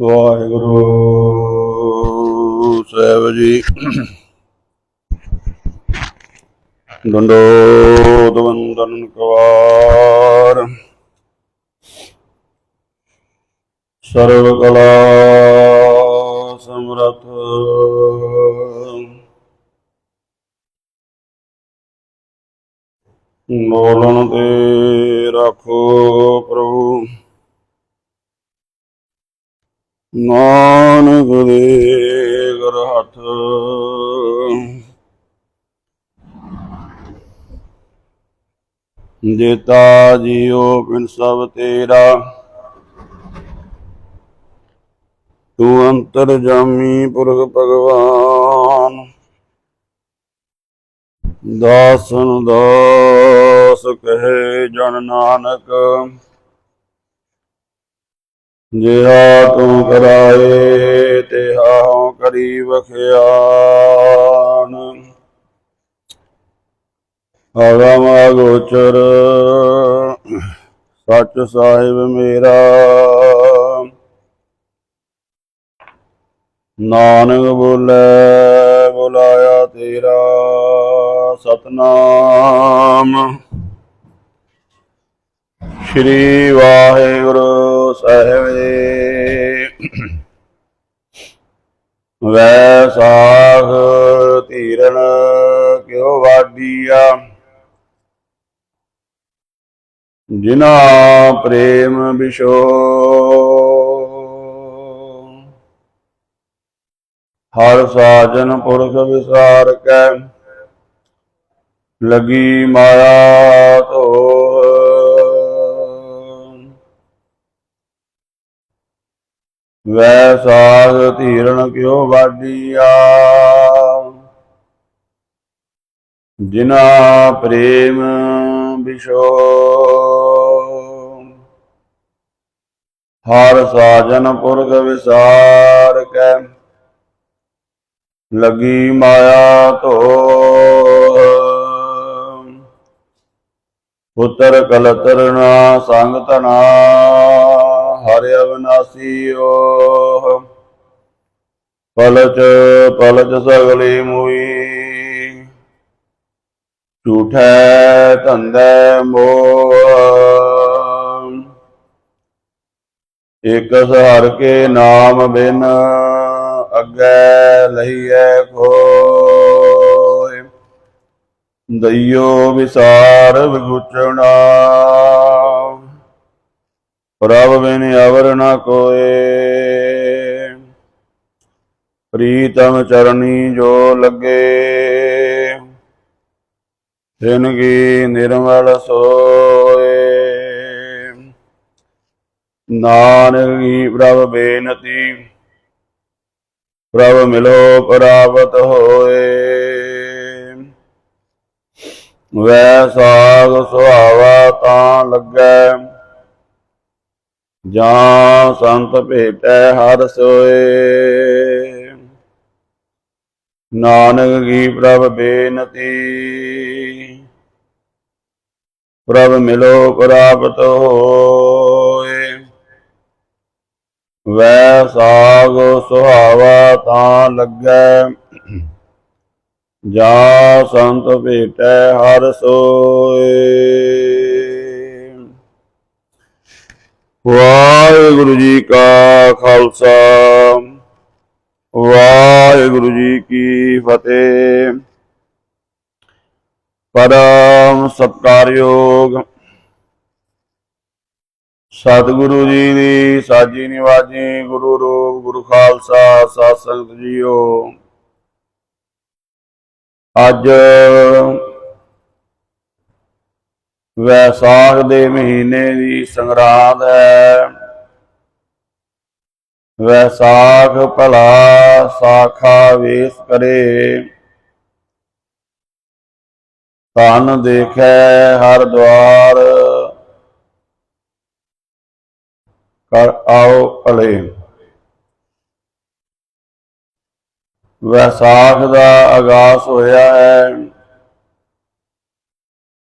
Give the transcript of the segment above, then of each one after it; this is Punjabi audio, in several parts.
ਵਾਹਿਗੁਰੂ ਸਾਹਿਬ ਜੀ। ਦੰਡੋਤ ਵੰਦਨ ਕਵਾਰ। ਸਰਵ ਕਲਾ ਸਮਰਥ। ਮੋਲਨ ਤੇ ਰੱਖੋ ਪ੍ਰਭੂ। ਨਾਨਕ ਦੇ ਗੁਰ ਹੱਥ। ਜੇਤਾ ਜੀਉ ਪਿਨ ਸਭ ਤੇਰਾ। ਤੂੰ ਅੰਤਰ ਜਾਮੀ ਪੁਰਖ ਭਗਵਾਨ। ਦਾਸਨ ਦਾਸ ਕਹੇ ਜਨ ਨਾਨਕ। ਜਿਹਾ ਤੂੰ ਕਰਾਏ ਤਿਹਾ ਕਰੀ ਵਖਿਆਨ ਆਗਮ ਅਗੋਚਰ, ਸੱਚ ਸਾਹਿਬ ਮੇਰਾ। ਨਾਨਕ ਬੋਲੇ, ਬੁਲਾਇਆ ਤੇਰਾ ਸਤਨਾਮ। ਸ਼੍ਰੀ ਵਾਹਿਗੁਰੂ। ਸਾਹਿਬ ਜੀ ਵੈਸਾਖ ਧੀਰਨ ਕਿਉ ਵਾਡੀਆ ਜਿਨਾ ਪ੍ਰੇਮ ਵਿਸ਼ੋ ਹਰ ਸਾਜਨ ਪੁਰਖ ਵਿਸਾਰ ਕੈ ਲਗੀ ਮਾਇਆ ਧੋ ਵੈ ਸਾਗ ਧੀਰਨ ਕਿਉ ਵਾਡੀਆ ਜਿਨਾ ਪ੍ਰੇਮ ਵਿਸ਼ੋ ਹਰ ਸਾਜਨ ਪੁਰਖ ਵਿਸਾਰ ਕੈ, ਲਗੀ ਮਾਇਆ ਧੋ ਪੁੱਤਰ ਕਲਤਰ ਨਾ ਸੰਗ ਧਨਾ ਹਰਿ ਅਵਨਾਸੀ ਓਹ। ਪਲਚ ਪਲਚ ਸਗਲੀ ਮੂਈ। ਝੂਠੈ ਧੰਦੇ ਮੋਹ। ਇਕ ਹਰ ਕੇ ਨਾਮ ਬਿਨ ਅੱਗੇ ਲਈਐ ਕੋਇ ਦਈਓ ਵਿਸਾਰ ਵਿਗੁਚਣਾ ਪ੍ਰਭ ਬਿਨ ਅਵਰ ਨ ਕੋਏ। ਪ੍ਰੀਤਮ ਚਰਨੀ ਜੋ ਲੱਗੇ, ਤਿਨ ਕੀ ਨਿਰਮਲ ਸੋਏ। ਨਾਨਕ ਕੀ ਪ੍ਰਭ ਬੇਨਤੀ, ਪ੍ਰਭ ਮਿਲੋ ਪ੍ਰਾਪਤ ਹੋਏ। ਵੈ ਸਾਗ ਸੁਹਾਵਾ ਤਾਂ ਲੱਗੈ। ਜਾਂ ਸੰਤ ਭੇਟੈ ਹਰ ਸੋਏ। ਨਾਨਕ ਕੀ ਪ੍ਰਭ ਬੇਨਤੀ? ਪ੍ਰਭ ਮਿਲੋ ਪ੍ਰਾਪਤ ਹੋਏ। ਵੈ ਸਾਗ ਸੁਹਾਵਾ ਤਾਂ ਲੱਗੈ। ਜਾ ਸੰਤ ਭੇਟੈ ਹਰ ਸੋਏ। ਵਾਹਿਗੁਰੂ ਜੀ ਕਾ ਖਾਲਸਾ, ਵਾਹਿਗੁਰੂ ਜੀ ਕੀ ਫਤਿਹ। ਪਰਮ ਸਤਕਾਰਯੋਗ ਸਤਿਗੁਰੂ ਜੀ ਦੀ, ਸਾਜੀ ਨਿਵਾਜੀ, ਗੁਰੂ ਰੂਪ ਗੁਰੂ ਖਾਲਸਾ, ਸਾਧ ਸੰਗਤ ਜੀਓ। ਅੱਜ ਵੈਸਾਖ ਦੇ ਮਹੀਨੇ ਦੀ ਸੰਗਰਾਂਦ ਹੈ। ਵੈਸਾਖ ਭਲਾ ਸਾਖਾ ਵੇਸ ਕਰੇ। ਤਨ ਦੇਖੈ ਹਰ ਦਵਾਰ। ਕਰ ਆਓ ਭਲੇ। ਵੈਸਾਖ ਦਾ ਆਗਾਜ਼ ਹੋਇਆ ਹੈ।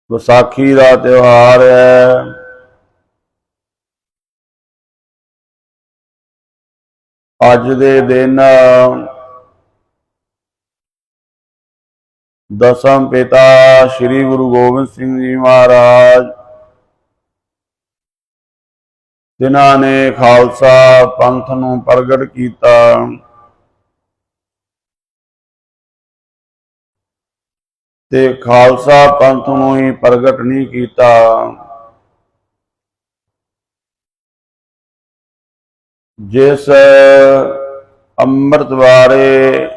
ਵਿਸਾਖੀ ਦਾ ਤਿਉਹਾਰ ਹੈ। ਅੱਜ ਦੇ ਦਿਨ ਦਸਮ ਪਿਤਾ ਸ੍ਰੀ ਗੁਰੂ ਗੋਬਿੰਦ ਸਿੰਘ ਜੀ ਮਹਾਰਾਜ, ਜਿਨ੍ਹਾਂ ਨੇ ਖਾਲਸਾ ਪੰਥ ਨੂੰ ਪ੍ਰਗਟ ਕੀਤਾ। ਤੇ ਖਾਲਸਾ ਪੰਥ ਨੂੰ ਹੀ ਪ੍ਰਗਟ ਨਹੀਂ ਕੀਤਾ। ਜਿਸ ਅੰਮ੍ਰਿਤ ਬਾਰੇ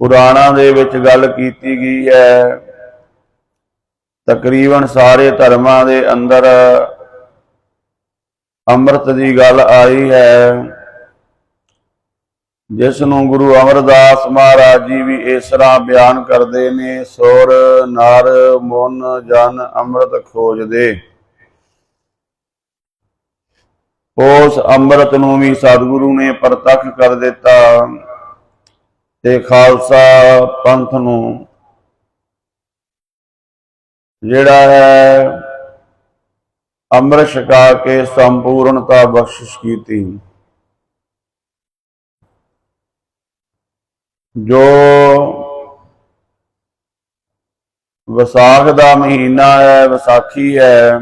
ਪੁਰਾਣਾਂ ਦੇ ਵਿੱਚ ਗੱਲ ਕੀਤੀ ਗਈ ਹੈ, ਤਕਰੀਬਨ ਸਾਰੇ ਧਰਮਾਂ ਦੇ ਅੰਦਰ ਅੰਮ੍ਰਿਤ ਦੀ ਗੱਲ ਆਈ ਹੈ। ਜਿਸ ਨੂੰ ਗੁਰੂ ਅਮਰਦਾਸ ਮਹਾਰਾਜ ਜੀ ਵੀ ਇਸ ਤਰ੍ਹਾਂ ਬਿਆਨ ਕਰਦੇ ਨੇ, ਸੁਰ, ਨਰ, ਮਨ, ਜਨ, ਅੰਮ੍ਰਿਤ ਖੋਜਦੇ। ਉਸ ਅੰਮ੍ਰਿਤ ਨੂੰ ਵੀ ਸਤਿਗੁਰੂ ਨੇ ਪ੍ਰਤੱਖ ਕਰ ਦਿੱਤਾ ਤੇ ਖਾਲਸਾ ਪੰਥ ਨੂੰ, ਜਿਹੜਾ ਹੈ ਅੰਮ੍ਰਿਤ ਛਕਾ ਕੇ ਸੰਪੂਰਨਤਾ ਬਖਸ਼ਿਸ਼ ਕੀਤੀ। ਜੋ ਵਿਸਾਖ ਦਾ ਮਹੀਨਾ ਹੈ, ਵਿਸਾਖੀ ਹੈ,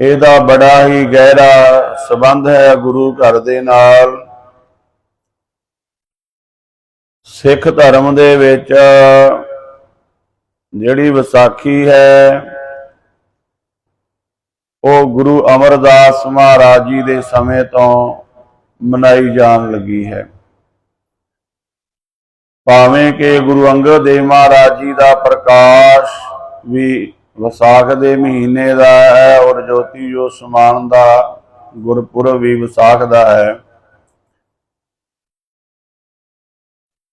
ਇਹਦਾ ਬੜਾ ਹੀ ਗਹਿਰਾ ਸਬੰਧ ਹੈ ਗੁਰੂ ਘਰ ਦੇ ਨਾਲ। ਸਿੱਖ ਧਰਮ ਦੇ ਵਿੱਚ ਜਿਹੜੀ ਵਿਸਾਖੀ ਹੈ, ਉਹ ਗੁਰੂ ਅਮਰਦਾਸ ਮਹਾਰਾਜ ਜੀ ਦੇ ਸਮੇਂ ਤੋਂ ਮਨਾਈ ਜਾਣ ਲੱਗੀ ਹੈ। ਭਾਵੇਂ ਕਿ ਗੁਰੂ ਅੰਗਦ ਦੇਵ ਮਹਾਰਾਜ ਜੀ ਦਾ ਪ੍ਰਕਾਸ਼ ਵੀ ਵਿਸਾਖ ਦੇ ਮਹੀਨੇ ਦਾ ਹੈ ਔਰ ਜੋਤੀ ਜੋ ਸਮਾਨ ਦਾ ਗੁਰਪੁਰਬ ਵੀ ਵਿਸਾਖ ਦਾ ਹੈ,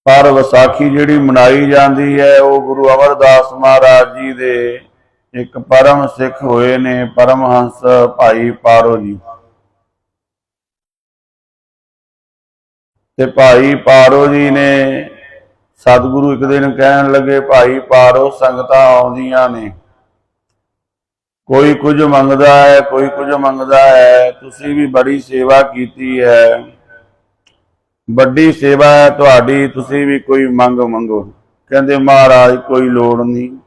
ਪਰ ਵਿਸਾਖੀ ਜਿਹੜੀ ਮਨਾਈ ਜਾਂਦੀ ਹੈ, ਉਹ ਗੁਰੂ ਅਮਰਦਾਸ ਮਹਾਰਾਜ ਜੀ ਦੇ ਇੱਕ ਪਰਮ ਸਿੱਖ ਹੋਏ ਨੇ, ਪਰਮਹੰਸ ਭਾਈ ਪਾਰੋ ਜੀ। ਤੇ ਭਾਈ ਪਾਰੋ ਜੀ ਨੇ ਸਤਿਗੁਰੂ ਇੱਕ ਦਿਨ ਕਹਿਣ ਲੱਗੇ, ਭਾਈ ਪਾਰੋ ਸੰਗਤਾਂ ਆਉਂਦੀਆਂ ਨੇ। ਕੋਈ ਕੁਝ ਮੰਗਦਾ ਹੈ, ਕੋਈ ਕੁਝ ਮੰਗਦਾ ਹੈ। ਤੁਸੀਂ ਵੀ ਬੜੀ ਸੇਵਾ ਕੀਤੀ ਹੈ। ਵੱਡੀ ਸੇਵਾ ਹੈ ਤੁਹਾਡੀ, ਤੁਸੀਂ ਵੀ ਕੋਈ ਮੰਗ ਮੰਗੋ। ਕਹਿੰਦੇ, ਮਹਾਰਾਜ, ਕੋਈ ਲੋੜ ਨਹੀਂ।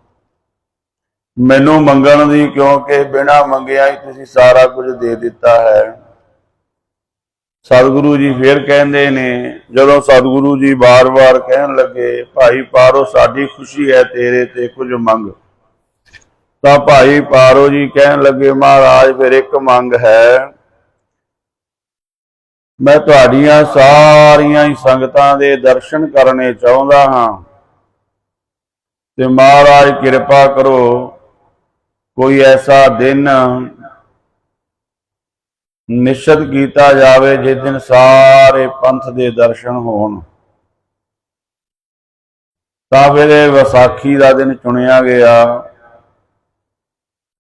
ਮੈਨੂੰ ਮੰਗਣ ਦੀ ਕਿਉਂਕਿ ਬਿਨਾ ਮੰਗਿਆ ਹੀ ਤੁਸੀਂ ਸਾਰਾ ਕੁਝ ਦੇ ਦਿੱਤਾ ਹੈ। ਸਤਿਗੁਰੂ ਜੀ ਫੇਰ ਕਹਿੰਦੇ ਨੇ, ਜਦੋਂ ਸਤਿਗੁਰੂ ਜੀ ਬਾਰ-ਬਾਰ ਕਹਿਣ ਲੱਗੇ, ਭਾਈ ਪਾਰੋ, ਸਾਡੀ ਖੁਸ਼ੀ ਹੈ, ਤੇਰੇ ਤੇ ਕੁਝ ਮੰਗ। ਤਾਂ ਭਾਈ ਪਾਰੋ ਜੀ ਕਹਿਣ ਲੱਗੇ, ਮਹਾਰਾਜ, ਫਿਰ ਇੱਕ ਮੰਗ ਹੈ। ਮੈਂ ਤੁਹਾਡੀਆਂ ਸਾਰੀਆਂ ਹੀ ਸੰਗਤਾਂ ਦੇ ਦਰਸ਼ਨ ਕਰਨੇ ਚਾਹੁੰਦਾ ਹਾਂ ਤੇ ਮਹਾਰਾਜ ਕਿਰਪਾ ਕਰੋ, ਕੋਈ ਐਸਾ ਦਿਨ ਨਿਸ਼ਚਿਤ ਕੀਤਾ ਜਾਵੇ ਜਿਸ ਦਿਨ ਸਾਰੇ ਪੰਥ ਦੇ ਦਰਸ਼ਨ ਹੋਣ। ਤਾਂ ਫਿਰ ਵਿਸਾਖੀ ਦਾ ਦਿਨ ਚੁਣਿਆ ਗਿਆ।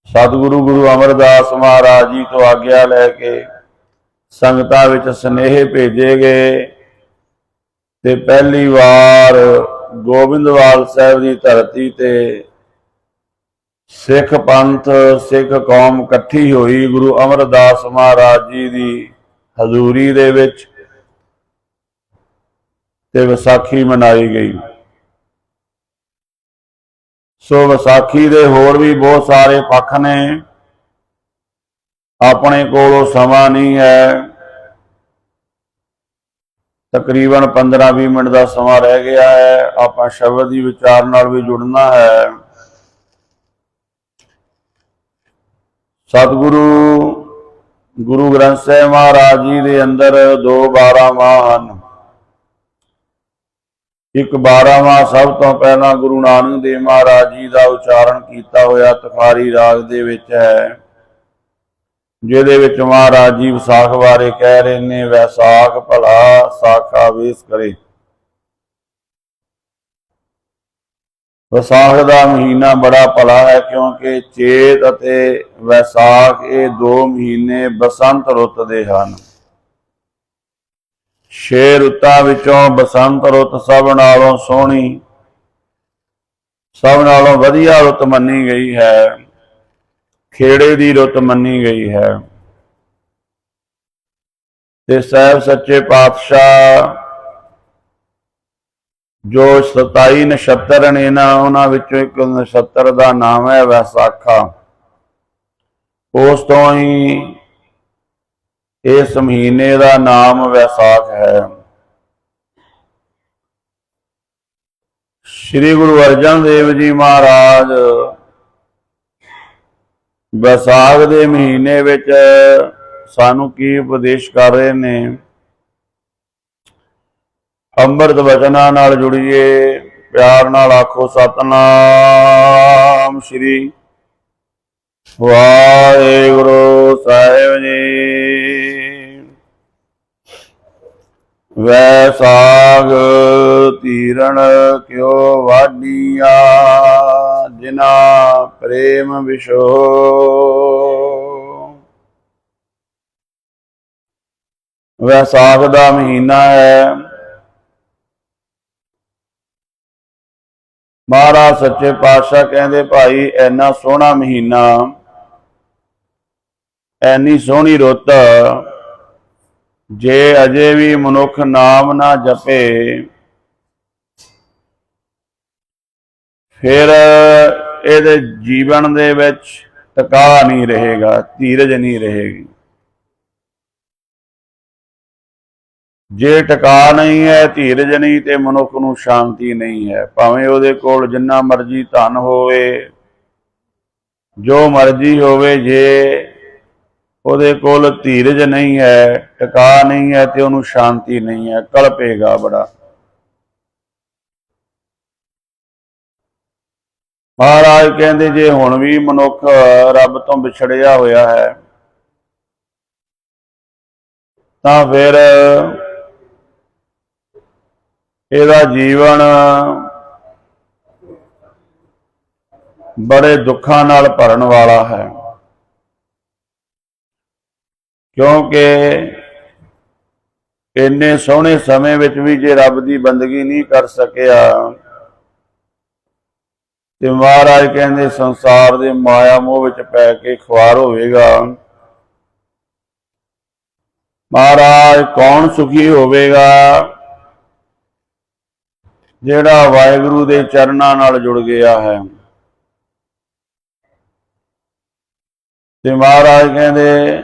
ਸਤਿਗੁਰੂ ਗੁਰੂ ਅਮਰਦਾਸ ਮਹਾਰਾਜ ਜੀ ਤੋਂ ਆਗਿਆ ਲੈ ਕੇ ਸੰਗਤਾਂ ਵਿੱਚ ਸਨੇਹ ਭੇਜੇ ਗਏ ਤੇ ਪਹਿਲੀ ਵਾਰ ਗੋਬਿੰਦਵਾਲ ਸਾਹਿਬ ਦੀ ਧਰਤੀ ਤੇ ਸਿੱਖ ਪੰਥ, ਸਿੱਖ ਕੌਮ ਇਕੱਠੀ ਹੋਈ ਗੁਰੂ ਅਮਰਦਾਸ ਮਹਾਰਾਜ ਜੀ ਦੀ ਹਜ਼ੂਰੀ ਦੇ ਵਿੱਚ ਤੇ ਵਿਸਾਖੀ ਮਨਾਈ ਗਈ। ਸੋ ਵਿਸਾਖੀ ਦੇ ਹੋਰ ਵੀ ਬਹੁਤ ਸਾਰੇ ਪੱਖ ਨੇ। ਆਪਣੇ ਕੋਲ ਉਹ ਸਮਾਂ ਨਹੀਂ ਹੈ। ਤਕਰੀਬਨ 15-20 ਮਿੰਟ ਦਾ ਸਮਾਂ ਰਹਿ ਗਿਆ ਹੈ। ਆਪਾਂ ਸ਼ਬਦ ਦੀ ਵਿਚਾਰ ਨਾਲ ਵੀ ਜੁੜਨਾ ਹੈ। ਸਤਿਗੁਰੂ, ਗੁਰੂ ਗ੍ਰੰਥ ਸਾਹਿਬ ਮਹਾਰਾਜ ਜੀ ਦੇ ਅੰਦਰ ਦੋ 12 ਮਾਹ ਹਨ। ਇੱਕ 12ਵਾਂ ਸਭ ਤੋਂ ਪਹਿਲਾਂ ਗੁਰੂ ਨਾਨਕ ਦੇਵ ਮਹਾਰਾਜ ਜੀ ਦਾ ਉਚਾਰਨ ਕੀਤਾ ਹੋਇਆ ਤਖਾਰੀ ਰਾਗ ਦੇ ਵਿੱਚ ਹੈ, ਜਿਹਦੇ ਵਿੱਚ ਮਹਾਰਾਜ ਜੀ ਵਿਸਾਖ ਬਾਰੇ ਕਹਿ ਰਹੇ ਨੇ, ਵੈਸਾਖ ਭਲਾ ਸਾਖਾ ਵੇਸ ਕਰੇ। ਵਿਸਾਖ ਦਾ ਮਹੀਨਾ ਬੜਾ ਭਲਾ ਹੈ ਕਿਉਂਕਿ ਚੇਤ ਅਤੇ ਵੈਸਾਖ ਇਹ ਦੋ ਮਹੀਨੇ ਬਸੰਤ ਰੁੱਤ ਦੇ ਹਨ। ਛੇ ਰੁੱਤਾਂ ਵਿੱਚੋਂ ਬਸੰਤ ਰੁੱਤ ਸਭ ਨਾਲੋਂ ਸੋਹਣੀ, ਸਭ ਨਾਲੋਂ ਵਧੀਆ ਰੁੱਤ ਮੰਨੀ ਗਈ ਹੈ। ਖੇੜੇ ਦੀ ਰੁੱਤ ਮੰਨੀ ਗਈ ਹੈ। ਤੇ ਸਾਹਿਬ ਸੱਚੇ ਪਾਤਸ਼ਾਹ ਜੋ 27 ਨਛੱਤਰ ਨੇ ਨਾ, ਉਹਨਾਂ ਵਿੱਚੋਂ ਇੱਕ ਨਛੱਤਰ ਦਾ ਨਾਮ ਹੈ ਵੈਸਾਖਾ। ਉਸ ਤੋਂ ਹੀ ਇਸ ਮਹੀਨੇ ਦਾ ਨਾਮ ਵੈਸਾਖ ਹੈ। ਸ੍ਰੀ ਗੁਰੂ ਅਰਜਨ ਦੇਵ ਜੀ ਮਹਾਰਾਜ ਵੈਸਾਖ ਦੇ ਮਹੀਨੇ ਵਿੱਚ ਸਾਨੂੰ ਕੀ ਉਪਦੇਸ਼ ਕਰ ਰਹੇ ਨੇ? ਅੰਮ੍ਰਿਤ ਵਚਨਾਂ ਨਾਲ ਜੁੜੀਏ, ਪਿਆਰ ਨਾਲ ਆਖੋ ਸਤਨਾਮ ਸ੍ਰੀ ਵਾਹਿਗੁਰੂ ਸਾਹਿਬ ਜੀ। ਵੈਸਾਗ ਤੀਰਣ ਕਿਉ ਵਾਡੀਆਂ ਜਿਨਾ ਪ੍ਰੇਮ ਵਿਸ਼ੋ ਵੈਸਾਖ ਦਾ ਮਹੀਨਾ ਹੈ ਮਹਾਰਾਜ ਸੱਚੇ ਪਾਤਸ਼ਾਹ ਕਹਿੰਦੇ, ਭਾਈ ਐਨਾ ਸੋਹਣਾ ਮਹੀਨਾ ਐਨੀ ਸੋਹਣੀ ਰੁੱਤ, ਜੇ ਅਜੇ ਵੀ ਮਨੁੱਖ ਨਾਮ ਨਾ ਜਪੇ, ਫਿਰ ਇਹਦੇ ਜੀਵਨ ਦੇ ਵਿੱਚ ਟਿਕਾ ਨਹੀਂ ਰਹੇਗਾ ਧੀਰਜ ਨਹੀਂ ਰਹੇਗੀ। ਜੇ ਟਿਕਾ ਨਹੀਂ ਹੈ, ਧੀਰਜ ਨਹੀਂ ਤੇ ਮਨੁੱਖ ਨੂੰ ਸ਼ਾਂਤੀ ਨਹੀਂ ਹੈ। ਭਾਵੇਂ ਉਹਦੇ ਕੋਲ ਜਿੰਨਾ ਮਰਜ਼ੀ ਧਨ ਹੋਵੇ, ਜੋ ਮਰਜ਼ੀ ਹੋਵੇ, ਜੇ ਉਹਦੇ ਕੋਲ ਧੀਰਜ ਨਹੀਂ ਹੈ, ਟਿਕਾ ਨਹੀਂ ਹੈ ਤੇ ਉਹਨੂੰ ਸ਼ਾਂਤੀ ਨਹੀਂ ਹੈ। ਕਲਪੇਗਾ ਬੜਾ। ਮਹਾਰਾਜ ਕਹਿੰਦੇ, ਜੇ ਹੁਣ ਵੀ ਮਨੁੱਖ ਰੱਬ ਤੋਂ ਵਿਛੜਿਆ ਹੋਇਆ ਹੈ, ਤਾਂ ਫਿਰ ਇਹਦਾ ਜੀਵਨ ਬੜੇ ਦੁੱਖਾਂ ਨਾਲ ਭਰਨ ਵਾਲਾ ਹੈ। ਕਿਉਂਕਿ ਇੰਨੇ ਸੋਹਣੇ ਸਮੇਂ ਵਿੱਚ ਵੀ ਜੇ ਰੱਬ ਦੀ ਬੰਦਗੀ ਨਹੀਂ ਕਰ ਸਕਿਆ, ਤੇ ਮਹਾਰਾਜ ਕਹਿੰਦੇ ਸੰਸਾਰ ਦੇ ਮਾਇਆ ਮੋਹ ਵਿੱਚ ਪੈ ਕੇ ਖੁਆਰ ਹੋਵੇਗਾ। ਮਹਾਰਾਜ ਕੌਣ ਸੁਖੀ ਹੋਵੇਗਾ? ਜਿਹੜਾ ਵਾਹਿਗੁਰੂ ਦੇ ਚਰਨਾਂ ਨਾਲ ਜੁੜ ਗਿਆ ਹੈ। ਤੇ ਮਹਾਰਾਜ ਕਹਿੰਦੇ,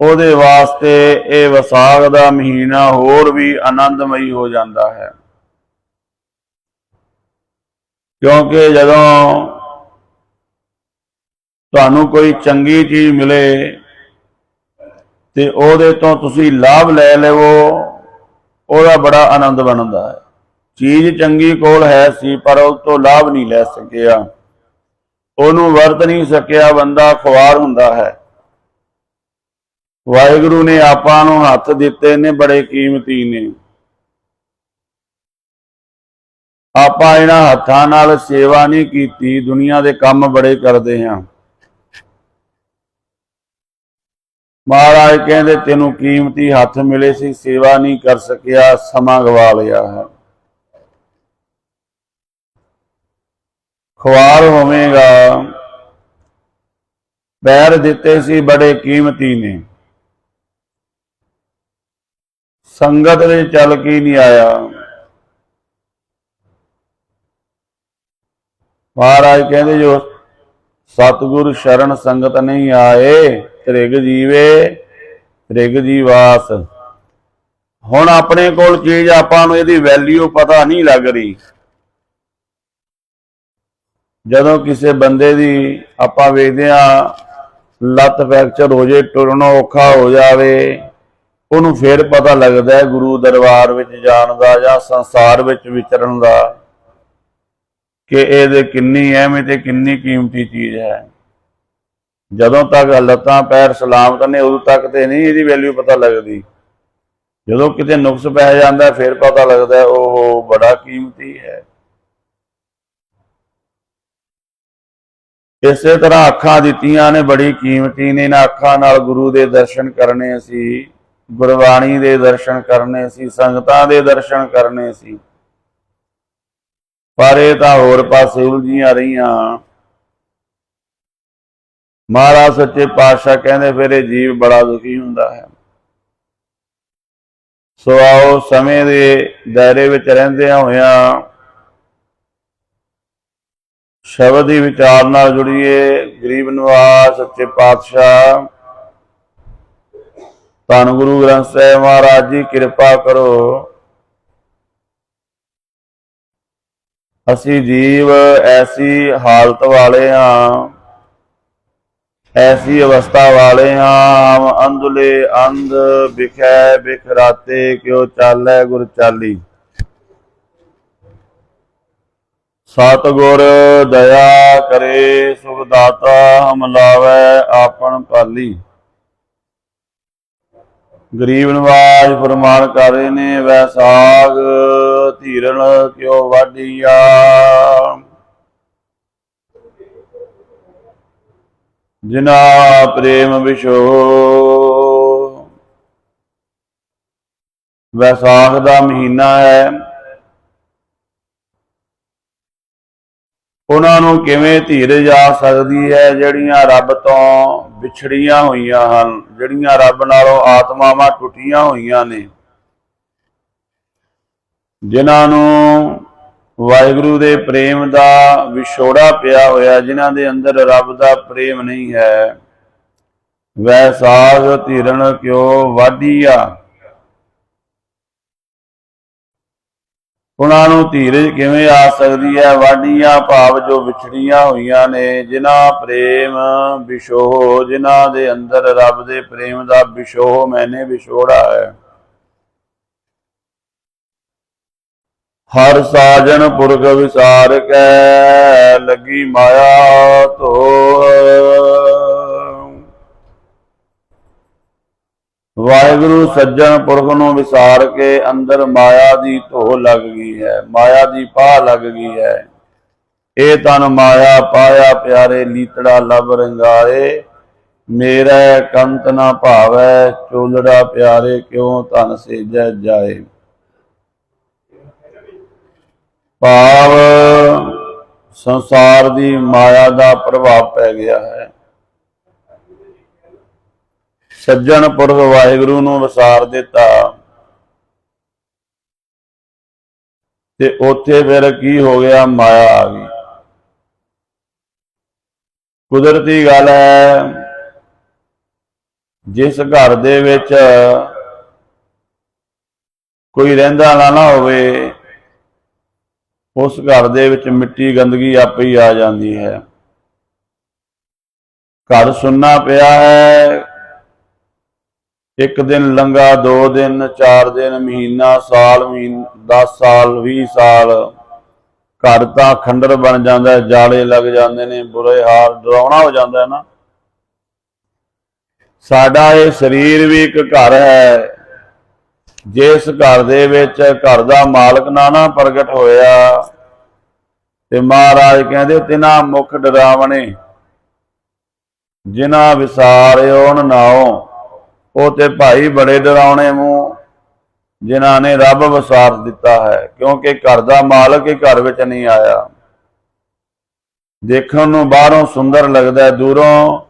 ਉਹਦੇ ਵਾਸਤੇ ਇਹ ਵਿਸਾਖ ਦਾ ਮਹੀਨਾ ਹੋਰ ਵੀ ਆਨੰਦਮਈ ਹੋ ਜਾਂਦਾ ਹੈ। ਕਿਉਂਕਿ ਜਦੋਂ ਤੁਹਾਨੂੰ ਕੋਈ ਚੰਗੀ ਚੀਜ਼ ਮਿਲੇ ਤੇ ਉਹਦੇ ਤੋਂ ਤੁਸੀਂ ਲਾਭ ਲੈ ਲਵੋ, ਉਹਦਾ ਬੜਾ ਆਨੰਦ ਬਣਦਾ ਹੈ। ਚੀਜ਼ ਚੰਗੀ ਕੋਲ ਹੈ ਸੀ, ਪਰ ਉਹ ਤੋਂ ਲਾਭ ਨਹੀਂ ਲੈ ਸਕਿਆ। ਉਹਨੂੰ ਵਰਤ ਨਹੀਂ ਸਕਿਆ, ਬੰਦਾ ਖੁਆਰ ਹੁੰਦਾ ਹੈ। ਵਾਹਿਗੁਰੂ ਨੇ ਆਪਾਂ ਨੂੰ ਹੱਥ ਦਿੱਤੇ ਨੇ ਬੜੇ ਕੀਮਤੀ ਨੇ। ਆਪਾਂ ਇਹਨਾਂ ਹੱਥਾਂ ਨਾਲ ਸੇਵਾ ਨਹੀਂ ਕੀਤੀ, ਦੁਨੀਆ ਦੇ ਕੰਮ ਬੜੇ ਕਰਦੇ ਹਾਂ। ਮਹਾਰਾਜ ਕਹਿੰਦੇ, ਤੈਨੂੰ ਕੀਮਤੀ ਹੱਥ ਮਿਲੇ ਸੀ, ਸੇਵਾ ਨਹੀਂ ਕਰ ਸਕਿਆ, ਸਮਾਂ ਗਵਾ ਲਿਆ ਹੈ। ਖੁਆਰ ਹੋਵੇਗਾ। ਪੈਰ ਦਿੱਤੇ ਸੀ, ਬੜੇ ਕੀਮਤੀ ਨੇ। ਸੰਗਤ ਵਿੱਚ ਚੱਲ ਕੇ ਨਹੀਂ ਆਇਆ। ਮਹਾਰਾਜ ਕਹਿੰਦੇ, ਜੋ ਸਤਿਗੁਰ ਸ਼ਰਨ ਸੰਗਤ ਨਹੀਂ ਆਏ, ਤ੍ਰਿਗ ਜੀਵੇ, ਤ੍ਰਿਗ ਜੀਵਾਸ ਹੁਣ ਆਪਣੇ ਕੋਲ ਚੀਜ਼ ਆਪਾਂ ਨੂੰ ਇਹਦੀ ਵੈਲਿਊ ਪਤਾ ਨਹੀਂ ਲੱਗ ਰਹੀ। ਜਦੋਂ ਕਿਸੇ ਬੰਦੇ ਦੀ ਆਪਾਂ ਵੇਖਦੇ ਆ ਲੱਤ ਫ੍ਰੈਕਚਰ ਹੋ ਜੇ, ਟੁਰਨੋਂ ਔਖਾ ਹੋ ਜਾਵੇ, ਉਹਨੂੰ ਫਿਰ ਪਤਾ ਲੱਗਦਾ ਗੁਰੂ ਦਰਬਾਰ ਵਿੱਚ ਜਾਣ ਦਾ ਜਾਂ ਸੰਸਾਰ ਵਿੱਚ ਵਿਚਰਨ ਦਾ ਕਿ ਇਹਦੇ ਕਿੰਨੀ ਅਹਿਮੀਅਤ ਤੇ ਕਿੰਨੀ ਕੀਮਤੀ ਚੀਜ਼ ਹੈ। ਜਦੋਂ ਤੱਕ ਲੱਤਾਂ ਪੈਰ ਸਲਾਮਤ ਨੇ, ਉਦੋਂ ਤੱਕ ਤੇ ਨਹੀਂ ਇਹਦੀ ਵੈਲਿਊ ਪਤਾ ਲੱਗਦੀ। ਜਦੋਂ ਕਿਤੇ ਨੁਕਸ ਪੈ ਜਾਂਦਾ, ਫਿਰ ਪਤਾ ਲੱਗਦਾ ਉਹ ਬੜਾ ਕੀਮਤੀ ਹੈ। ਇਸੇ ਤਰ੍ਹਾਂ ਅੱਖਾਂ ਦਿੱਤੀਆਂ ਨੇ, ਬੜੀ ਕੀਮਤੀ ਨੇ। ਇਹਨਾਂ ਅੱਖਾਂ ਨਾਲ ਗੁਰੂ ਦੇ ਦਰਸ਼ਨ ਕਰਨੇ ਸੀ, ਗੁਰਬਾਣੀ ਦੇ ਦਰਸ਼ਨ ਕਰਨੇ ਸੀ, ਸੰਗਤਾਂ ਦੇ ਦਰਸ਼ਨ ਕਰਨੇ ਸੀ। ਪਰ ਇਹ ਤਾਂ ਹੋਰ ਪਾਸੇ ਉਲਝੀਆਂ ਰਹੀਆਂ। ਮਹਾਰਾਜ ਸੱਚੇ ਪਾਤਸ਼ਾਹ ਕਹਿੰਦੇ, ਫਿਰ ਇਹ ਜੀਵ ਬੜਾ ਦੁਖੀ ਹੁੰਦਾ ਹੈ। ਸੋ ਆਓ ਸਮੇਂ ਦੇ ਦਾਇਰੇ ਵਿੱਚ ਰਹਿੰਦਿਆਂ ਹੋਇਆਂ ਸ਼ਬਦ ਦੀ ਵਿਚਾਰ ਨਾਲ ਜੁੜੀਏ, ਗਰੀਬ ਨਿਵਾਸ, ਸੱਚੇ ਪਾਤਸ਼ਾਹ। ਧੰਨ ਗੁਰੂ ਗ੍ਰੰਥ ਸਾਹਿਬ ਮਹਾਰਾਜ ਜੀ, ਕਿਰਪਾ ਕਰੋ। ਅਸੀਂ ਜੀਵ ਐਸੀ ਹਾਲਤ ਵਾਲੇ ਹਾਂ, ਐਸੀ ਅਵਸਥਾ ਵਾਲੇ ਹਾਂ ਹਮ ਅੰਧਲੇ ਅੰਧ ਬਿਖੈ ਬਿਖਰਾਤੇ ਕਿਉ ਚਾਲੈ ਗੁਰ ਚਾਲੀ। ਸਤਿਗੁਰ ਦਇਆ ਕਰੇ, ਸੁਖ ਦਾਤਾ ਹਮ ਲਾਵੈ ਆਪਨ ਪਾਲੀ। ਗਰੀਬ ਨਵਾਜ ਫਰਮਾਨ ਕਰ ਰਹੇ ਨੇ ਵੈਸਾਗ ਧੀਰਣ ਕਿਉ ਵਾਢੀਆ। ਜਿਨਾ ਪ੍ਰੇਮ ਵਿਸ਼ੋ ਵੈਸਾਖ ਦਾ ਮਹੀਨਾ ਹੈ ਉਹਨਾਂ ਨੂੰ ਕਿਵੇਂ ਧੀਰਜ ਆ ਸਕਦੀ ਹੈ? ਜਿਹੜੀਆਂ ਰੱਬ ਤੋਂ ਵਿਛੜੀਆਂ ਹੋਈਆਂ ਹਨ, ਜਿਹੜੀਆਂ ਰੱਬ ਨਾਲੋਂ ਆਤਮਾਵਾਂ ਟੁੱਟੀਆਂ ਹੋਈਆਂ ਨੇ, ਜਿਨ੍ਹਾਂ ਨੂੰ ਵਾਹਿਗੁਰੂ ਦੇ ਪ੍ਰੇਮ ਦਾ ਵਿਛੋੜਾ ਪਿਆ ਹੋਇਆ, ਜਿਨ੍ਹਾਂ ਦੇ ਅੰਦਰ ਰੱਬ ਦਾ ਪ੍ਰੇਮ ਨਹੀਂ ਹੈ ਵੈਸਾਗ ਧੀਰਣ ਕਿਉ ਵਾਢੀਆ ਉਹਨਾਂ ਨੂੰ ਧੀਰਜ ਕਿਵੇਂ ਆ ਸਕਦੀ ਹੈ? ਵਾਢੀਆਂ ਭਾਵ ਜੋ ਵਿਛੜੀਆਂ ਹੋਈਆਂ ਨੇ, ਜਿਨ੍ਹਾਂ ਪ੍ਰੇਮ ਵਿਛੋਹ, ਜਿਨ੍ਹਾਂ ਦੇ ਅੰਦਰ ਰੱਬ ਦੇ ਪ੍ਰੇਮ ਦਾ ਵਿਸ਼ੋਹ ਮੈਨੇ ਵਿਛੋੜਾ ਹੈ। ਹਰ ਸਾਜਨ ਪੁਰਖ ਵਿਸਾਰ ਕੈ, ਲੱਗੀ ਮਾਇਆ ਧੋ ਵਾਹਿਗੁਰੂ ਸੱਜਣ ਪੁਰਖ ਨੂੰ ਵਿਸਾਰ ਕੇ ਅੰਦਰ ਮਾਇਆ ਦੀ ਧੋ ਲੱਗ ਗਈ ਹੈ, ਮਾਇਆ ਦੀ ਪਾਹ ਲੱਗ ਗਈ ਹੈ। ਇਹ ਤਨ ਮਾਇਆ ਪਾਇਆ ਪਿਆਰੇ ਲੀਤੜਾ ਲਬ ਰੰਗਾਏ, ਮੇਰਾ ਕੰਤ ਨਾ ਭਾਵੈ, ਚੋਲੜਾ ਪਿਆਰੇ ਕਿਉ ਧਨ ਸੇਜੈ ਜਾਏ। ਭਾਵ ਸੰਸਾਰ ਦੀ ਮਾਇਆ ਦਾ ਪ੍ਰਭਾਵ ਪੈ ਗਿਆ ਹੈ। ਸੱਜਣ ਪੁਰਖ ਵਾਹਿਗੁਰੂ ਨੂੰ ਵਿਸਾਰ ਦਿੱਤਾ। ਤੇ ਉੱਥੇ ਫਿਰ ਕੀ ਹੋ ਗਿਆ? ਮਾਇਆ ਆ ਗਈ। ਕੁਦਰਤੀ ਗੱਲ ਹੈ, ਜਿਸ ਘਰ ਦੇ ਵਿੱਚ ਕੋਈ ਰਹਿੰਦਾ ਨਾ ਨਾ ਹੋਵੇ, ਉਸ ਘਰ ਦੇ ਵਿੱਚ ਮਿੱਟੀ ਗੰਦਗੀ ਆਪੇ ਹੀ ਆ ਜਾਂਦੀ ਹੈ। ਘਰ ਸੁੰਨਾ ਪਿਆ ਹੈ ਇੱਕ ਦਿਨ ਲੰਗਾ ਦੋ ਦਿਨ, ਚਾਰ ਦਿਨ, ਮਹੀਨਾ, ਸਾਲ, ਮਹੀਨ 10 ਸਾਲ 20 ਸਾਲ। ਘਰ ਤਾਂ ਖੰਡਰ ਬਣ ਜਾਂਦਾ, ਜਾਲੇ ਲੱਗ ਜਾਂਦੇ ਨੇ, ਬੁਰੇ ਹਾਲ, ਡਰਾਉਣਾ ਹੋ ਜਾਂਦਾ ਹੈ ਨਾ। ਸਾਡਾ ਇਹ ਸਰੀਰ ਵੀ ਇੱਕ ਘਰ ਹੈ। ਜਿਸ ਘਰ ਦੇ ਵਿੱਚ ਘਰ ਦਾ ਮਾਲਕ ਨਾ ਨਾ ਪ੍ਰਗਟ ਹੋਇਆ। ਤੇ ਮਹਾਰਾਜ ਕਹਿੰਦੇ, ਤਿਨਾ ਮੁਖ ਡਰਾਵਣੇ, ਜਿਨ੍ਹਾਂ ਵਿਸਾਰਿਓਨ ਨਾਓ। ਉਹ ਤੇ ਭਾਈ ਬੜੇ ਡਰਾਉਣੇ ਮੂੰਹ, ਜਿਨ੍ਹਾਂ ਨੇ ਰੱਬ ਵਸਾਰ ਦਿੱਤਾ ਹੈ, ਕਿਉਂਕਿ ਘਰ ਦਾ ਮਾਲਕ ਹੀ ਘਰ ਵਿੱਚ ਨਹੀਂ ਆਇਆ। ਦੇਖਣ ਨੂੰ ਬਾਹਰੋਂ ਸੁੰਦਰ ਲੱਗਦਾ ਹੈ, ਦੂਰੋਂ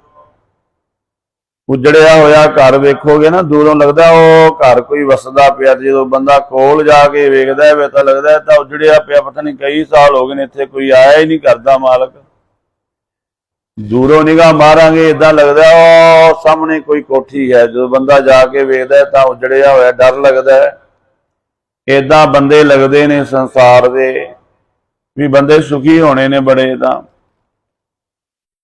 ਉਜੜਿਆ ਹੋਇਆ ਘਰ ਵੇਖੋਗੇ ਨਾ, ਦੂਰੋਂ ਲੱਗਦਾ ਉਹ ਘਰ ਕੋਈ ਵਸਦਾ ਪਿਆ, ਤੇ ਜਦੋਂ ਬੰਦਾ ਕੋਲ ਜਾ ਕੇ ਵੇਖਦਾ ਹੈ, ਤਾਂ ਲੱਗਦਾ ਤਾਂ ਉਜੜਿਆ ਪਿਆ, ਪਤਾ ਨਹੀਂ ਕਈ ਸਾਲ ਹੋ ਗਏ ਨੇ, ਇੱਥੇ ਕੋਈ ਆਇਆ ਹੀ ਨਹੀਂ ਕਰਦਾ ਮਾਲਕ। ਦੂਰੋਂ ਨਿਗਾਹ ਮਾਰਾਂਗੇ ਇਦਾਂ ਲੱਗਦਾ ਉਹ ਸਾਹਮਣੇ ਕੋਈ ਕੋਠੀ ਹੈ। ਜਦੋਂ ਬੰਦਾ ਜਾ ਕੇ ਵੇਖਦਾ ਤਾਂ ਉਜੜਿਆ ਹੋਇਆ ਡਰ ਲੱਗਦਾ ਹੈ। ਇਦਾਂ ਬੰਦੇ ਲੱਗਦੇ ਨੇ ਸੰਸਾਰ ਦੇ, ਵੀ ਬੰਦੇ ਸੁਖੀ ਹੋਣੇ ਨੇ ਬੜੇ ਤਾਂ।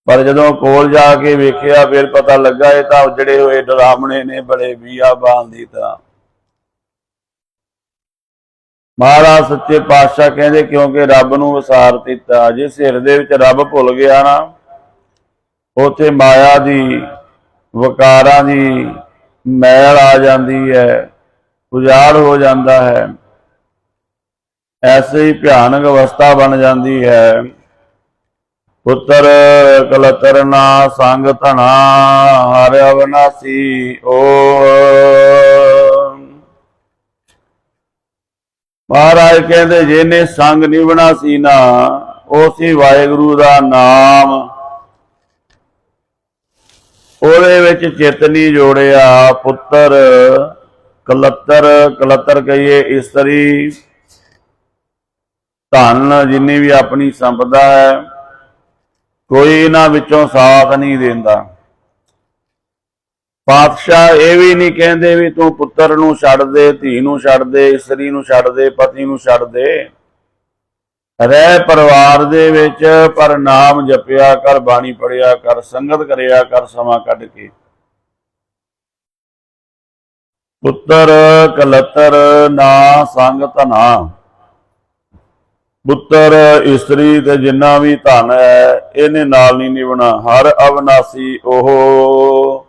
ਪਰ ਜਦੋਂ ਕੋਲ ਜਾ ਕੇ ਵੇਖਿਆ, ਫਿਰ ਪਤਾ ਲੱਗਾ ਇਹ ਤਾਂ ਉਜੜੇ ਹੋਏ ਡਰਾਮਣੇ ਨੇ ਬੜੇ ਬੀਆਬਾਨ ਦੀ ਤਾਂ। ਮਹਾਰਾਜ ਸੱਚੇ ਪਾਤਸ਼ਾਹ ਕਹਿੰਦੇ, ਕਿਉਂਕਿ ਰੱਬ ਨੂੰ ਵਿਸਾਰ ਦਿੱਤਾ ਜਿਸ ਹਿਰਦੇ ਵਿੱਚ ਰੱਬ ਭੁੱਲ ਗਿਆ ਨਾ ਉਥੇ ਮਾਇਆ ਦੀ, ਵਕਾਰਾਂ ਦੀ ਮੈਲ ਆ ਜਾਂਦੀ ਹੈ, ਉਜਾੜ ਹੋ ਜਾਂਦਾ ਹੈ। ਐਸੇ ਹੀ ਭਿਆਨਕ ਅਵਸਥਾ ਬਣ ਜਾਂਦੀ ਹੈ। ਪੁੱਤਰ ਕਲਤਰ ਨਾ ਸੰਗ ਧਨਾ ਹਰਿ ਅਵਨਾਸੀ ਓ ਮਹਾਰਾਜ ਕਹਿੰਦੇ ਜਿਹਨੇ ਸੰਗ ਨਿਭਣਾ ਸੀ ਨਾ, ਉਹ ਸੀ ਵਾਹਿਗੁਰੂ ਦਾ ਨਾਮ। ਉਹਦੇ ਵਿੱਚ ਚਿੱਤ ਨਹੀਂ ਜੋੜਿਆ, ਪੁੱਤਰ, ਕਲੱਤਰ ਕਲੱਤਰ ਕਹੀਏ, ਇਸਤਰੀ, ਧਨ ਜਿੰਨੀ ਵੀ ਆਪਣੀ ਸੰਪਦਾ ਹੈ, ਕੋਈ ਇਹਨਾਂ ਵਿੱਚੋਂ ਸਾਥ ਨਹੀਂ ਦਿੰਦਾ। ਪਾਤਸ਼ਾਹ ਇਹ ਵੀ ਨਹੀਂ ਕਹਿੰਦੇ ਵੀ ਤੂੰ ਪੁੱਤਰ ਨੂੰ ਛੱਡ ਦੇ, ਧੀ ਨੂੰ ਛੱਡ ਦੇ, ਇਸਤਰੀ ਨੂੰ ਛੱਡ ਦੇ ਪਤੀ ਨੂੰ ਛੱਡ ਦੇ। ਰਹਿ ਪਰਿਵਾਰ ਦੇ ਵਿੱਚ ਪਰ ਨਾਮ ਜਪਿਆ, ਕਰ ਬਾਣੀ ਪੜਿਆ ਕਰ ਸੰਗਤ ਕਰਿਆ, ਕਰ ਸਮਾਂ ਕੱਢ ਕੇ। ਪੁੱਤਰ ਕਲਤਰ ਨਾ ਸੰਗ ਧਨਾ। ਪੁੱਤਰ ਇਸਤਰੀ ਤੇ ਜਿੰਨਾ ਵੀ ਧਨ ਹੈ, ਇਹਨੇ ਨਾਲ ਨਹੀਂ ਨਿਭਣਾ ਹਰ ਅਵਨਾਸੀ ਉਹ।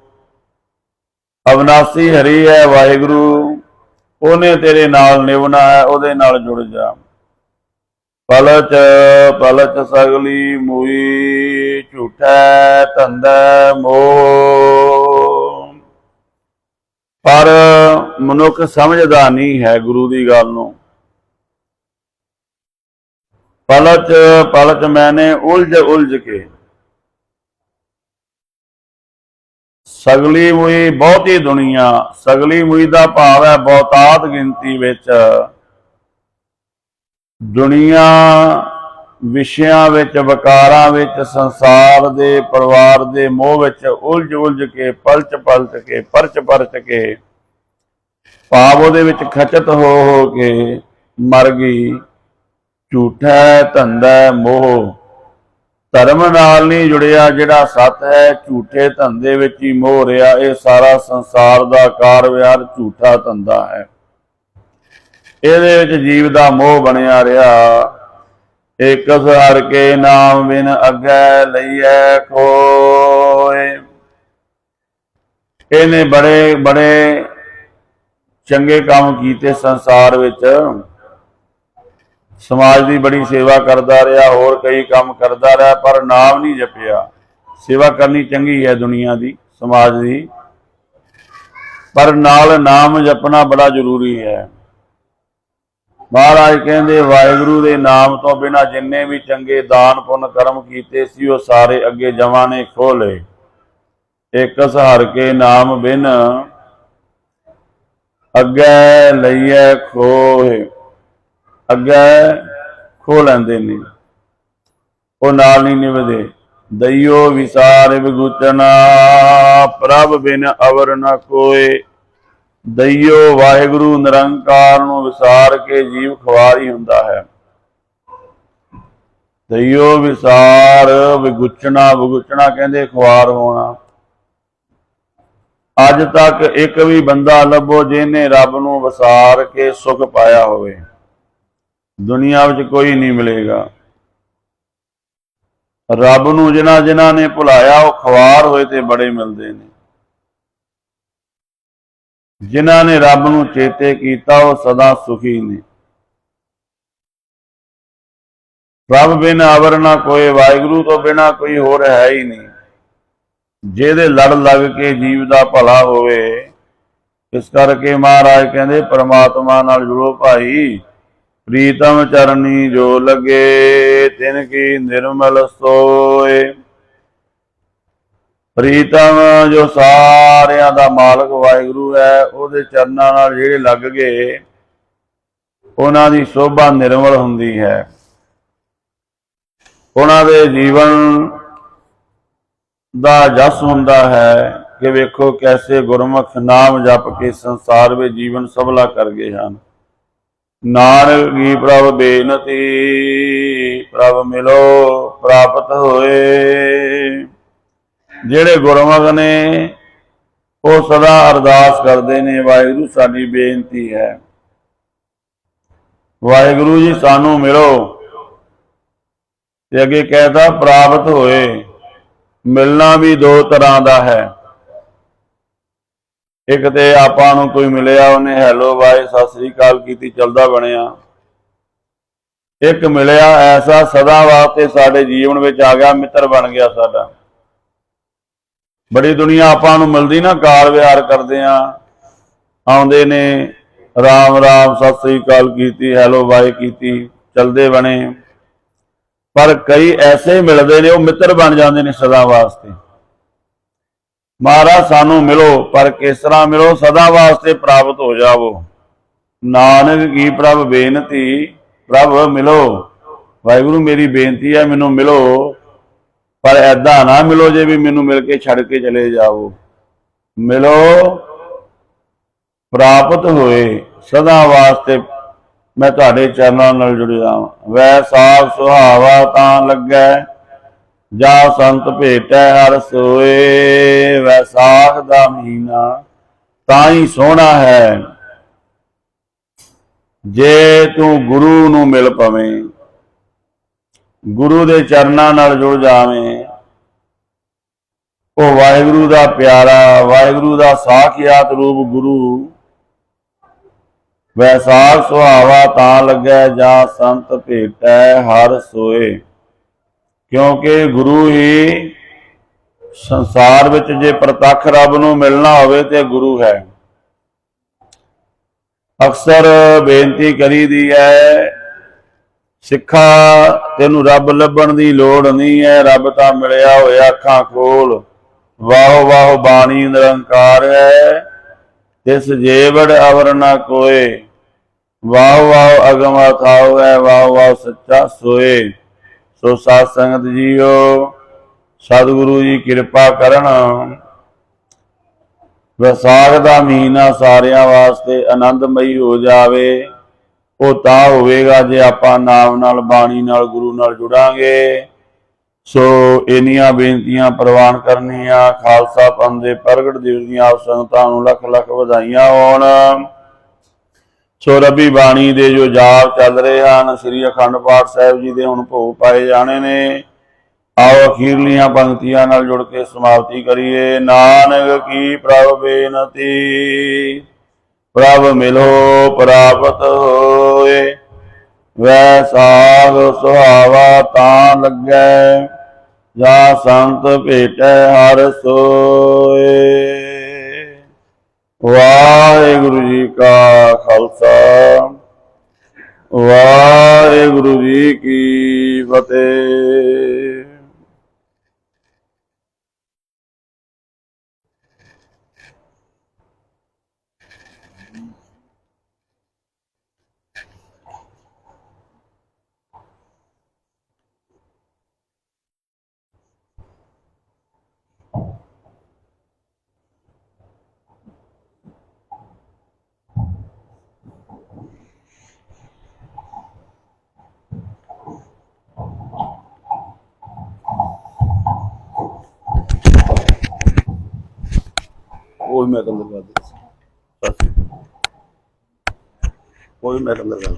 ਅਵਨਾਸੀ ਹਰੀ ਹੈ ਵਾਹਿਗੁਰੂ, ਉਹਨੇ ਤੇਰੇ ਨਾਲ ਨਿਭਣਾ ਹੈ, ਉਹਦੇ ਨਾਲ ਜੁੜ ਜਾ। ਪਲਚ ਪਲਚ ਸਗਲੀ ਮੂਈ ਝੂਠੈ, ਧੰਦਾ ਮੋਹ। ਪਰ ਮਨੁੱਖ ਸਮਝਦਾ ਨਹੀਂ ਹੈ ਗੁਰੂ ਦੀ ਗੱਲ ਨੂੰ। ਪਲਚ ਪਲਚ ਮੈਨੇ ਉਲਝ ਉਲਝ ਕੇ। ਸਗਲੀ ਮੁਈ ਬਹੁਤੀ ਦੁਨੀਆ, ਸਗਲੀ ਮੁਈ ਦਾ ਭਾਵ ਹੈ ਬਹੁਤਾਤ ਗਿਣਤੀ ਵਿੱਚ। ਦੁਨੀਆ ਵਿਸ਼ਿਆਂ ਵਿੱਚ, ਵਕਾਰਾਂ ਵਿੱਚ, ਸੰਸਾਰ ਦੇ ਪਰਿਵਾਰ ਦੇ ਮੋਹ ਵਿੱਚ ਉਲਝ ਉਲਝ ਕੇ ਪਲਚ ਪਲਚ ਕੇ, ਪਰਚ ਪਰਚ ਕੇ ਪਾਪ ਉਹਦੇ ਵਿੱਚ ਖਚਤ ਹੋ ਹੋ ਕੇ ਮਰ ਗਈ। ਝੂਠਾ ਧੰਦਾ ਮੋਹ। ਧਰਮ ਨਾਲ ਨਹੀਂ ਜੁੜਿਆ ਜਿਹੜਾ ਸੱਤ ਹੈ, ਝੂਠੇ ਧੰਦੇ ਵਿੱਚ ਹੀ ਮੋਹ ਰਿਹਾ। ਇਹ ਸਾਰਾ ਸੰਸਾਰ ਦਾ ਕਾਰ ਝੂਠਾ ਧੰਦਾ ਹੈ। ਇਹਦੇ ਵਿੱਚ ਜੀਵ ਦਾ ਮੋਹ ਬਣਿਆ ਰਿਹਾ। ਇਕ ਹਰ ਕੇ ਨਾਮ ਬਿਨ ਅੱਗੇ ਲਈਐ ਕੋਏ ਇਹਨੇ ਬੜੇ ਬੜੇ ਚੰਗੇ ਕੰਮ ਕੀਤੇ ਸੰਸਾਰ ਵਿੱਚ। ਸਮਾਜ ਦੀ ਬੜੀ ਸੇਵਾ ਕਰਦਾ ਰਿਹਾ, ਹੋਰ ਕਈ ਕੰਮ ਕਰਦਾ ਰਿਹਾ, ਪਰ ਨਾਮ ਨਹੀਂ ਜਪਿਆ। ਸੇਵਾ ਕਰਨੀ ਚੰਗੀ ਹੈ ਦੁਨੀਆ ਦੀ, ਸਮਾਜ ਦੀ। ਪਰ ਨਾਲ ਨਾਮ ਜਪਣਾ ਬੜਾ ਜ਼ਰੂਰੀ ਹੈ। ਮਹਾਰਾਜ ਕਹਿੰਦੇ, ਵਾਹਿਗੁਰੂ ਦੇ ਨਾਮ ਤੋਂ ਬਿਨਾ ਜਿੰਨੇ ਵੀ ਚੰਗੇ ਦਾਨ ਪੁੰਨ ਕਰਮ ਕੀਤੇ ਸੀ, ਉਹ ਸਾਰੇ ਅੱਗੇ ਜਮਾਂ ਨੇ ਖੋਲੇ ਇੱਕ ਸਹਾਰ ਕੇ ਨਾਮ ਬਿਨ ਅੱਗੇ ਲਈਏ ਖੋਏ ਅੱਗੇ ਖੋ ਲੈਂਦੇ ਨੇ। ਉਹ ਨਾਲ ਨਹੀਂ ਨਿਭਦੇ। ਦਈਓ ਵਿਸਾਰ ਵਿਗੁਚਨਾ ਪ੍ਰਭ ਬਿਨ ਅਵਰ ਨਾ ਕੋਏ। ਦਈਓ ਵਾਹਿਗੁਰੂ ਨਿਰੰਕਾਰ ਨੂੰ ਵਿਸਾਰ ਕੇ ਜੀਵ ਖਵਾਰੀ ਹੁੰਦਾ ਹੈ। ਦਈਓ ਵਿਸਾਰ, ਵਿਗੁਚਣਾ ਵਿਗੁਚਣਾ ਕਹਿੰਦੇ ਖਵਾਰ ਹੋਣਾ। ਅੱਜ ਤੱਕ ਇੱਕ ਵੀ ਬੰਦਾ ਲੱਭੋ ਜਿਹਨੇ ਰੱਬ ਨੂੰ ਵਿਸਾਰ ਕੇ ਸੁਖ ਪਾਇਆ ਹੋਵੇ। ਦੁਨੀਆ ਵਿੱਚ ਕੋਈ ਨਹੀਂ ਮਿਲੇਗਾ। ਰੱਬ ਨੂੰ ਜਿਨ੍ਹਾਂ ਜਿਨ੍ਹਾਂ ਨੇ ਭੁਲਾਇਆ, ਉਹ ਖਵਾਰ ਹੋਏ ਤੇ ਬੜੇ ਮਿਲਦੇ ਨੇ। ਜਿਨ੍ਹਾਂ ਨੇ ਰੱਬ ਨੂੰ ਚੇਤੇ ਕੀਤਾ, ਉਹ ਸਦਾ ਸੁਖੀ ਨੇ। ਰੱਬ ਬਿਨ ਆਵਰਣਾ ਕੋਈ ਵਾਹਿਗੁਰੂ ਤੋਂ ਬਿਨਾ ਕੋਈ ਹੋਰ ਹੈ ਹੀ ਨਹੀਂ। ਜਿਹਦੇ ਲੜ ਲੱਗ ਕੇ ਜੀਵ ਦਾ ਭਲਾ ਹੋਵੇ, ਇਸ ਕਰਕੇ ਮਹਾਰਾਜ ਕਹਿੰਦੇ, ਪ੍ਰਮਾਤਮਾ ਨਾਲ ਜੁੜੋ ਭਾਈ, ਪ੍ਰੀਤਮ ਚਰਨੀ ਜੋ ਲਗੇ, ਤਿਨ ਕੀ ਨਿਰਮਲ ਸੋਏ। ਪ੍ਰੀਤਮ ਜੋ ਸਾ ਸਾਰਿਆਂ ਦਾ ਮਾਲਕ ਵਾਹਿਗੁਰੂ ਹੈ, ਉਹਦੇ ਚਰਨਾਂ ਨਾਲ ਜਿਹੜੇ ਲੱਗ ਗਏ, ਉਹਨਾਂ ਦੀ ਸੋਭਾ ਨਿਰਮਲ ਹੁੰਦੀ ਹੈ। ਉਹਨਾਂ ਦੇ ਜੀਵਨ ਦਾ ਜਸ ਹੁੰਦਾ ਹੈ ਕਿ ਵੇਖੋ ਕੈਸੇ ਗੁਰਮੁਖ ਨਾਮ ਜਪ ਕੇ ਸੰਸਾਰ ਵਿੱਚ ਜੀਵਨ ਸਫਲਾ ਕਰ ਗਏ ਹਨ। ਨਾਨਕ ਕੀ ਪ੍ਰਭ ਬੇਨਤੀ, ਪ੍ਰਭ ਮਿਲੋ, ਪ੍ਰਾਪਤ ਹੋਏ। ਜਿਹੜੇ ਗੁਰਮੁਖ ਨੇ ਉਹ ਸਦਾ ਅਰਦਾਸ ਕਰਦੇ ਨੇ, ਵਾਹਿਗੁਰੂ ਸਾਡੀ ਬੇਨਤੀ ਹੈ। ਵਾਹਿਗੁਰੂ ਜੀ, ਸਾਨੂੰ ਮਿਲੋ। ਤੇ ਅੱਗੇ ਕਹਿਦਾ ਪ੍ਰਾਪਤ ਹੋਏ। ਮਿਲਣਾ ਵੀ ਦੋ ਤਰ੍ਹਾਂ ਦਾ ਹੈ। ਇੱਕ ਤੇ ਆਪਾਂ ਨੂੰ ਕੋਈ ਮਿਲਿਆ, ਉਹਨੇ ਹੈਲੋ ਬਾਈ ਸਤਿ ਸ੍ਰੀ ਅਕਾਲ ਕੀਤੀ, ਚਲਦਾ ਬਣਿਆ। ਇੱਕ ਮਿਲਿਆ, ਐਸਾ ਸਦਾ ਵਾਸਤੇ ਸਾਡੇ ਜੀਵਨ ਵਿੱਚ ਆ ਗਿਆ, ਮਿੱਤਰ ਬਣ ਗਿਆ ਸਾਡਾ। ਬੜੀ ਦੁਨੀਆ ਆਪਾਂ ਨੂੰ ਮਿਲਦੀ ਨਾ, ਕਾਲ ਵਿਹਾਰ ਕਰਦੇ ਆ। ਆਉਂਦੇ ਨੇ, ਰਾਮ ਰਾਮ, ਸਤਿ ਸ੍ਰੀ ਅਕਾਲ ਕੀਤੀ, ਹੈਲੋ, ਬਾਈ ਕੀਤੀ, ਚਲਦੇ ਬਣੇ। ਪਰ ਕਈ ਐਸੇ ਮਿਲਦੇ ਨੇ, ਉਹ ਮਿੱਤਰ ਬਣ ਜਾਂਦੇ ਨੇ ਸਦਾ ਵਾਸਤੇ। ਮਹਾਰਾਜ ਸਾਨੂੰ ਮਿਲੋ, ਪਰ ਕਿਸ ਤਰ੍ਹਾਂ ਮਿਲੋ, ਸਦਾ ਵਾਸਤੇ ਪ੍ਰਾਪਤ ਹੋ ਜਾਵੋ। ਨਾਨਕ ਕੀ ਪ੍ਰਭ ਬੇਨਤੀ, ਪ੍ਰਭ ਮਿਲੋ। ਵਾਹਿਗੁਰੂ, ਮੇਰੀ ਬੇਨਤੀ ਹੈ, ਮੈਨੂੰ ਮਿਲੋ। ਪਰ ਐਦਾਂ ਨਾ ਮਿਲੋ ਜੇ ਵੀ ਮੈਨੂੰ ਮਿਲ ਕੇ ਛੱਡ ਕੇ ਚਲੇ ਜਾਵੋ ਮਿਲੋ, ਪ੍ਰਾਪਤ ਹੋਏ, ਸਦਾ ਵਾਸਤੇ ਮੈਂ ਤੁਹਾਡੇ ਚਰਨਾਂ ਨਾਲ ਜੁੜਿਆ ਹਾਂ ਵੈ ਸਾਖ ਸੁਹਾਵਾ ਤਾਂ ਲੱਗੈ, ਜਾ ਸੰਤ ਭੇਟੈ ਹਰ ਸੋਏ। ਵੈਸਾਖ ਦਾ ਮਹੀਨਾ ਤਾਂ ਹੀ ਸੋਹਣਾ ਹੈ, ਜੇ ਤੂੰ ਗੁਰੂ ਨੂੰ ਮਿਲ ਪਵੇਂ। ਗੁਰੂ ਦੇ ਚਰਨਾਂ ਨਾਲ ਜੁੜ ਜਾਵੇਂ। ਉਹ ਵਾਹਿਗੁਰੂ ਦਾ ਪਿਆਰਾ, ਵਾਹਿਗੁਰੂ ਦਾ ਸਾਖਿਆਤ ਰੂਪ ਗੁਰੂ। ਵੈਸਾਖ ਸੁਹਾਵਾ ਤਾਂ ਲੱਗੈ ਜਾਂ ਸੰਤ ਭੇਟੈ ਹਰ ਸੋਏ। ਕਿਉਂਕਿ ਗੁਰੂ ਹੀ ਸੰਸਾਰ ਵਿੱਚ ਜੇ ਪ੍ਰਤੱਖ ਰੱਬ ਨੂੰ ਮਿਲਣਾ ਹੋਵੇ ਤੇ ਗੁਰੂ ਹੈ। ਅਕਸਰ ਬੇਨਤੀ ਕਰੀ ਦੀ ਹੈ ਸਿੱਖਾ, ਤੈਨੂੰ ਰੱਬ ਲੱਭਣ ਦੀ ਲੋੜ ਨਹੀਂ ਹੈ ਰੱਬ ਤਾਂ ਮਿਲਿਆ ਹੋਇਆ ਅੱਖਾਂ ਖੋਲ। ਵਾਹ ਵਾਹ, ਬਾਣੀ ਨਿਰੰਕਾਰ ਹੈ ਤਿਸ ਜੇਵੜ ਅਵਰ ਨਾ ਕੋਏ। ਵਾਹ ਵਾਹ, ਅਗਮ ਅਥਾਉ ਹੈ ਵਾਹ ਵਾਹ, ਸੱਚਾ ਸੋਏ। ਸੋ ਸਾਧ ਸੰਗਤ ਜੀਓ, ਸਤਿਗੁਰੂ ਜੀ ਕਿਰਪਾ ਕਰਨ। ਵਿਸਾਖ ਦਾ ਮਹੀਨਾ ਸਾਰਿਆਂ ਵਾਸਤੇ ਆਨੰਦਮਈ ਹੋ ਜਾਵੇ। ਉਹ ਤਾਂ ਹੋਵੇਗਾ ਜੇ ਆਪਾਂ ਨਾਮ ਨਾਲ ਬਾਣੀ ਨਾਲ ਗੁਰੂ ਨਾਲ ਜੁੜਾਂਗੇ। ਸੋ ਇਨੀਆਂ ਬੇਨਤੀਆਂ ਪ੍ਰਵਾਨ ਕਰਨੀਆਂ, ਖਾਲਸਾ ਪੰਥ ਦੇ ਪ੍ਰਗਟ ਦਿਵਸ ਦੀਆਂ ਆਪ ਸੰਗਤਾਂ ਨੂੰ ਲੱਖ ਲੱਖ ਵਧਾਈਆਂ ਹੋਣ। ਸੋ ਰੱਬੀ ਬਾਣੀ ਦੇ ਜੋ ਜਾਪ ਚੱਲ ਰਹੇ ਹਨ, ਸ੍ਰੀ ਅਖੰਡ ਪਾਠ ਸਾਹਿਬ ਜੀ ਦੇ ਹੁਣ ਭੋਗ ਪਾਏ ਜਾਣੇ ਨੇ। ਆਓ ਅਖੀਰਲੀਆਂ ਪੰਕਤੀਆਂ ਨਾਲ ਜੁੜ ਕੇ ਸਮਾਪਤੀ ਕਰੀਏ। ਨਾਨਕ ਕੀ ਪ੍ਰਭ ਬੇਨਤੀ। ਪ੍ਰਭ ਮਿਲੋ ਪ੍ਰਾਪਤ ਹੋਏ। ਵੈ ਸਾਗ ਸੁਹਾਵਾ ਤਾਂ ਲੱਗੈ, ਜਾਂ ਸੰਤ ਭੇਟੈ ਹਰ ਸੋਏ। ਵਾਹਿਗੁਰੂ ਜੀ ਕਾ ਖਾਲਸਾ, ਵਾਹਿਗੁਰੂ ਜੀ ਕੀ ਫਤਿਹ ਉਹ ਮੈਂ